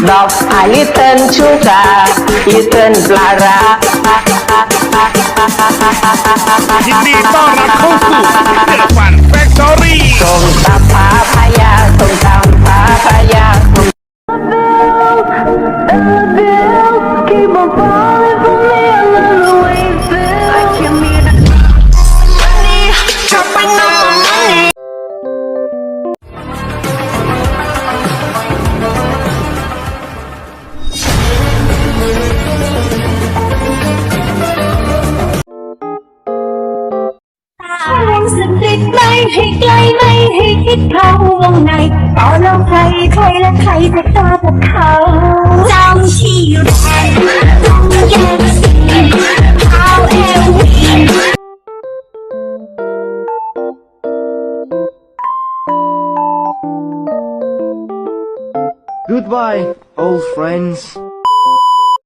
dog a little sugar, little blara. Hindi to Factory. Keep falling for me, I love the way. I meet a money, up. สนิทไม่ให้ไกลไม่ให้คิดเข้าวงในต่อลองใครใครและใครจะกล้ากับเขาจำที่อยู่แทนต้องแยกสีเท้าเอววี Goodbye, old friends.